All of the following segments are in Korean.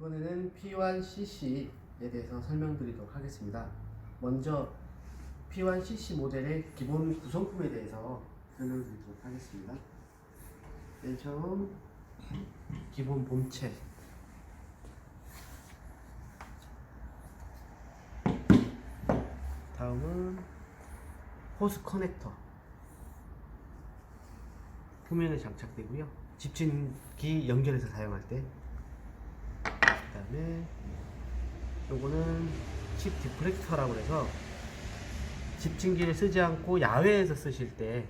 이번에는 P1CC에 대해서 설명드리도록 하겠습니다. 먼저 P1CC 모델의 기본 구성품에 대해서 설명드리도록 하겠습니다. 맨 처음 기본 본체 다음은 호스 커넥터 표면에 장착되고요. 집진기 연결해서 사용할 때그 다음에 요거는 칩 디프렉터라고 해서 집진기를 쓰지 않고 야외에서 쓰실 때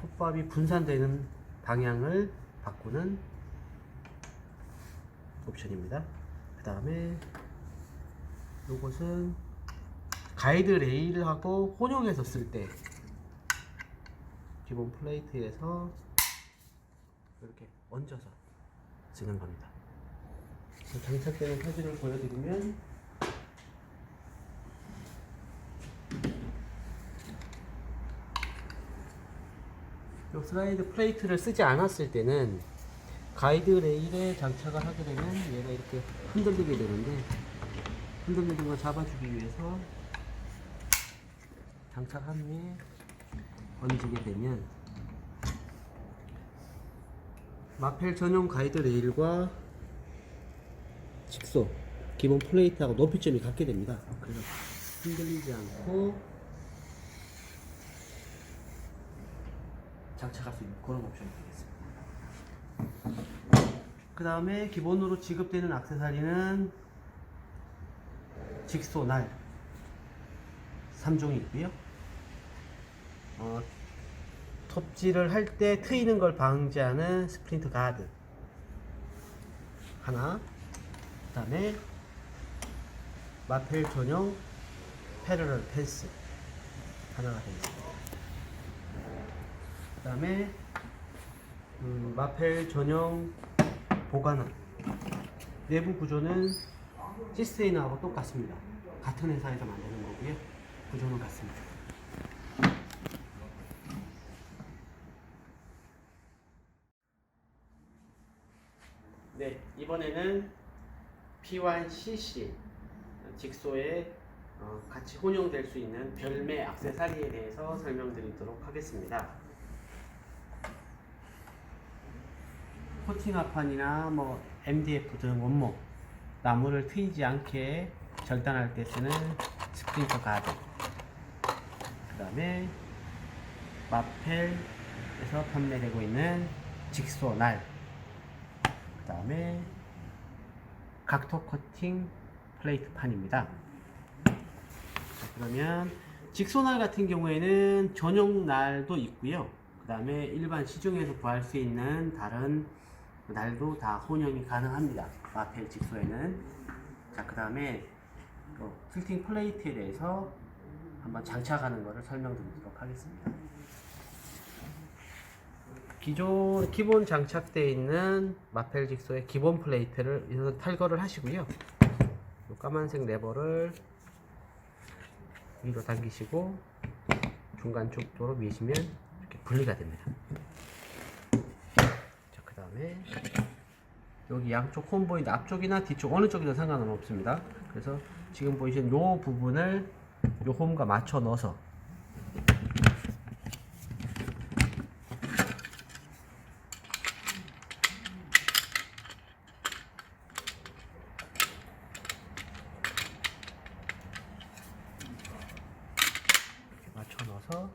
톱밥이 분산되는 방향을 바꾸는 옵션입니다. 그 다음에 요것은 가이드 레일하고 혼용해서 쓸 때 기본 플레이트에서 이렇게 얹어서 쓰는 겁니다. 장착되는 사진을 보여드리면 이 슬라이드 플레이트를 쓰지 않았을 때는 가이드 레일에 장착을 하게 되면 얘가 이렇게 흔들리게 되는데 흔들리는 걸 잡아주기 위해서 장착한 후에 얹게 되면 마펠 전용 가이드 레일과 직소 기본 플레이트하고 높이점이 같게 됩니다. 그래서 흔들리지 않고 장착할 수 있는 그런 옵션이 되겠습니다. 그 다음에 기본으로 지급되는 액세서리는 직소 날 3종이 있고요. 어, 톱질을 할 때 트이는 걸 방지하는 스프린트 가드 하나 그 다음에 마펠 전용 패러럴 펜스 하나가 되겠습니다. 그 다음에 음, 마펠 전용 보관함. 내부 구조는 시스테이너하고 똑같습니다. 같은 회사에서 만드는 거고요. 구조는 같습니다. 네, 이번에는 P1CC 직소에 어, 같이 혼용될 수 있는 별매 액세서리에 대해서 설명드리도록 하겠습니다. 코팅합판이나 뭐 MDF 등 원목 나무를 트이지 않게 절단할 때 쓰는 스프린터 가드 그 다음에 마펠에서 판매되고 있는 직소 날 그 다음에 각토 커팅 플레이트 판입니다. 자, 그러면 직소날 같은 경우에는 전용 날도 있고요. 그 다음에 일반 시중에서 구할 수 있는 다른 날도 다 혼용이 가능합니다. 마펠 직소에는. 자, 그 다음에 필팅 플레이트에 대해서 한번 장착하는 것을 설명드리도록 하겠습니다. 기존 기본 장착되어 있는 마펠 직소의 기본 플레이트를 여기서 탈거를 하시고요. 이 까만색 레버를 위로 당기시고 중간 쪽도로 미시면 이렇게 분리가 됩니다. 자, 그 다음에 여기 양쪽 홈 보이는데 앞쪽이나 뒤쪽 어느 쪽이든 상관은 없습니다. 그래서 지금 보이시는 요 부분을 요 홈과 맞춰 넣어서 이렇게 맞춰 넣어서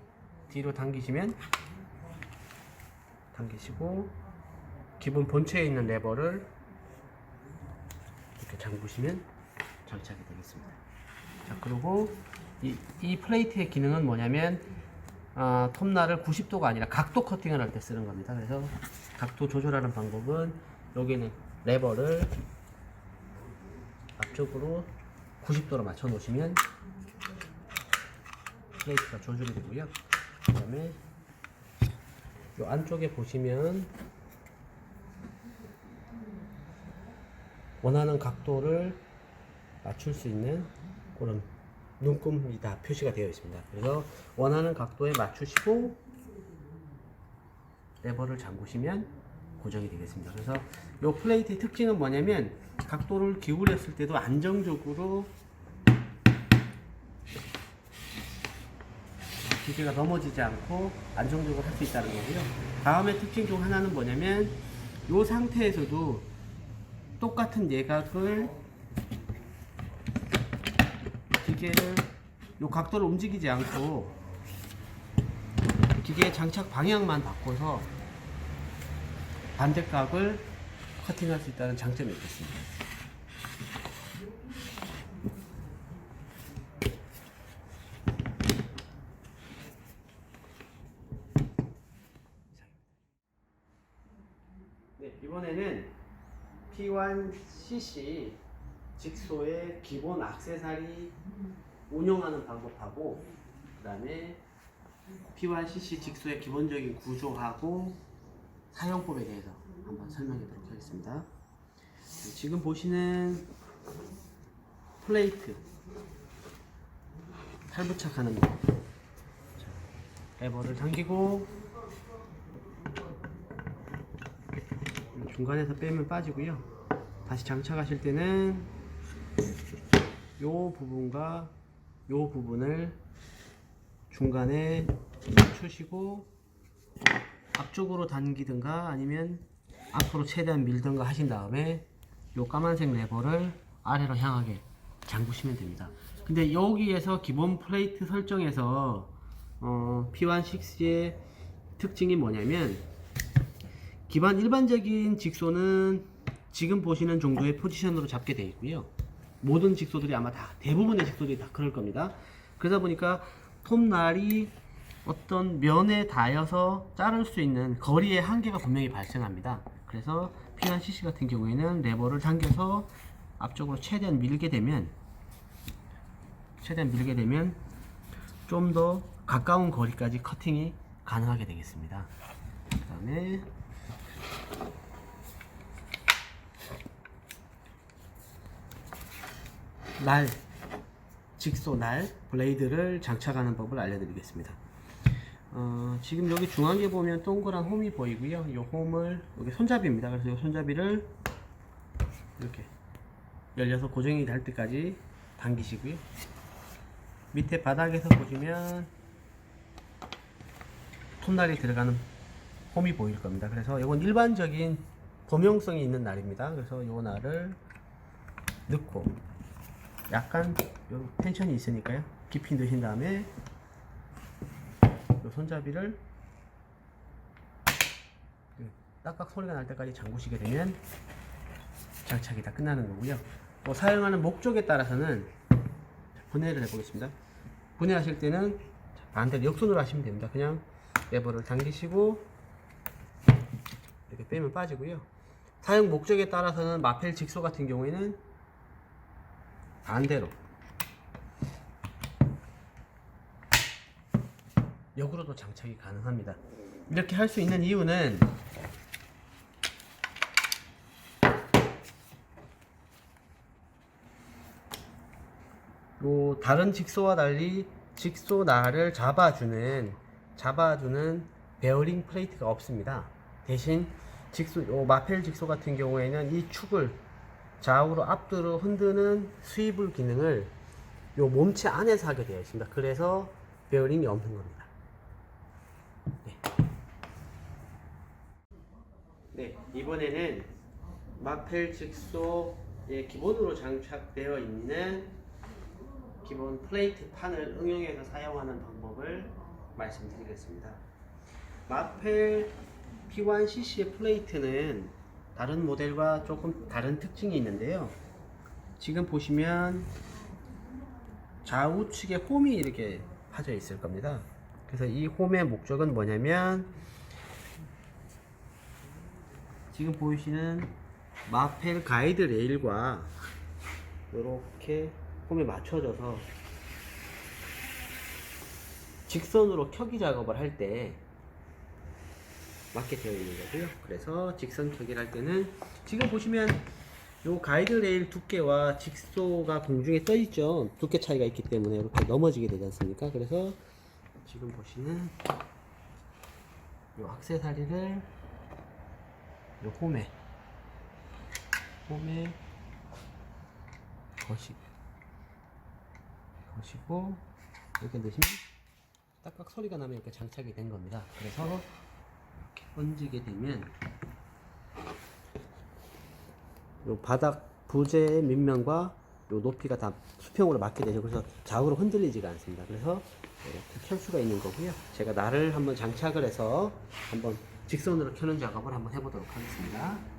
뒤로 당기시면 당기시고 기본 본체에 있는 레버를 이렇게 잠그시면 장착이 되겠습니다. 자 그리고 이, 이 플레이트의 기능은 뭐냐면 아, 톱날을 90도가 아니라 각도 커팅을 할 때 쓰는 겁니다. 그래서 각도 조절하는 방법은 여기는 레버를 앞쪽으로 90도로 맞춰 놓으시면 플레이트가 조절이 되고요. 그 다음에 이 안쪽에 보시면 원하는 각도를 맞출 수 있는 그런 눈금이 다 표시가 되어 있습니다. 그래서 원하는 각도에 맞추시고 레버를 잠그시면 고정이 되겠습니다. 그래서 이 플레이트의 특징은 뭐냐면 각도를 기울였을 때도 안정적으로 기계가 넘어지지 않고 안정적으로 할 수 있다는 거고요. 다음에 특징 중 하나는 뭐냐면 이 상태에서도 똑같은 예각을 기계를 이 각도를 움직이지 않고 기계의 장착 방향만 바꿔서 반대각을 커팅할 수 있다는 장점이 있겠습니다. 네, 이번에는 P1cc 직소의 기본 악세사리 운용하는 방법하고 그 다음에 P1cc 직소의 기본적인 구조하고 사용법에 대해서 한번 설명해 보도록 하겠습니다. 지금 보시는 플레이트 탈부착하는 거 자, 레버를 당기고 중간에서 빼면 빠지고요. 다시 장착하실 때는 요 부분과 요 부분을 중간에 맞추시고 앞쪽으로 당기든가 아니면 앞으로 최대한 밀든가 하신 다음에 요 까만색 레버를 아래로 향하게 잠그시면 됩니다. 근데 여기에서 기본 플레이트 설정에서 어, P16의 특징이 뭐냐면 기반 일반적인 직소는 지금 보시는 정도의 포지션으로 잡게 되어 있고요. 모든 직소들이 아마 다 대부분의 직소들이 다 그럴 겁니다. 그러다 보니까 톱날이 어떤 면에 닿아서 자를 수 있는 거리의 한계가 분명히 발생합니다. 그래서 P1 CC 같은 경우에는 레버를 당겨서 앞쪽으로 최대한 밀게 되면 최대한 밀게 되면 좀 더 가까운 거리까지 커팅이 가능하게 되겠습니다. 그 다음에 날 직소 날 블레이드를 장착하는 법을 알려드리겠습니다. 어, 지금 여기 중앙에 보면 동그란 홈이 보이고요. 이 홈을 여기 손잡이입니다. 그래서 이 손잡이를 이렇게 열려서 고정이 될 때까지 당기시고요. 밑에 바닥에서 보시면 톱날이 들어가는 홈이 보일 겁니다. 그래서 이건 일반적인 범용성이 있는 날입니다. 그래서 이 날을 넣고 약간 요 텐션이 있으니까요. 깊이 넣으신 다음에 요 손잡이를 딱딱 소리가 날 때까지 잠그시게 되면 장착이 다 끝나는 거고요. 뭐 사용하는 목적에 따라서는 분해를 해보겠습니다. 분해하실 때는 반대로 역순으로 하시면 됩니다. 그냥 레버를 당기시고 이렇게 빼면 빠지고요. 사용 목적에 따라서는 마펠 직소 같은 경우에는 반대로 역으로도 장착이 가능합니다. 이렇게 할 수 있는 이유는 요 다른 직소와 달리 직소 날을 잡아주는 잡아주는 베어링 플레이트가 없습니다. 대신 직소 요 마펠 직소 같은 경우에는 이 축을 좌우로 앞뒤로 흔드는 스위블 기능을 요 몸체 안에서 하게 되어 있습니다. 그래서 베어링이 없는 겁니다. 네. 네, 이번에는 마펠 직소에 기본으로 장착되어 있는 기본 플레이트 판을 응용해서 사용하는 방법을 말씀드리겠습니다. 마펠 P1CC의 플레이트는 다른 모델과 조금 다른 특징이 있는데요. 지금 보시면 좌우측에 홈이 이렇게 파져 있을 겁니다. 그래서 이 홈의 목적은 뭐냐면 지금 보이시는 마펠 가이드 레일과 이렇게 홈에 맞춰져서 직선으로 켜기 작업을 할 때 맞게 되어 있는 거고요. 그래서 직선 켜기를 할 때는 지금 보시면 요 가이드 레일 두께와 직소가 공중에 떠 있죠. 두께 차이가 있기 때문에 이렇게 넘어지게 되지 않습니까? 그래서 지금 보시는 요 악세사리를 요 홈에 홈에 거시 거시고 이렇게 넣으시면 딱딱 소리가 나면 이렇게 장착이 된 겁니다. 그래서 얹게 되면 요 바닥 부재의 밑면과 요 높이가 다 수평으로 맞게 되죠. 그래서 좌우로 흔들리지가 않습니다. 그래서 이렇게 켤 수가 있는 거고요. 제가 날을 한번 장착을 해서 한번 직선으로 켜는 작업을 한번 해보도록 하겠습니다.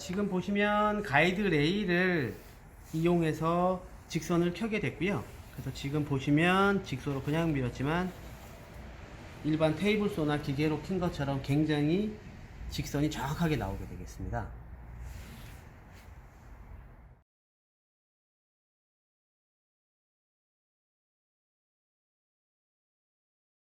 지금 보시면 가이드 레일을 이용해서 직선을 켜게 됐고요. 그래서 지금 보시면 직소로 그냥 밀었지만 일반 테이블 소나 기계로 킨 것처럼 굉장히 직선이 정확하게 나오게 되겠습니다.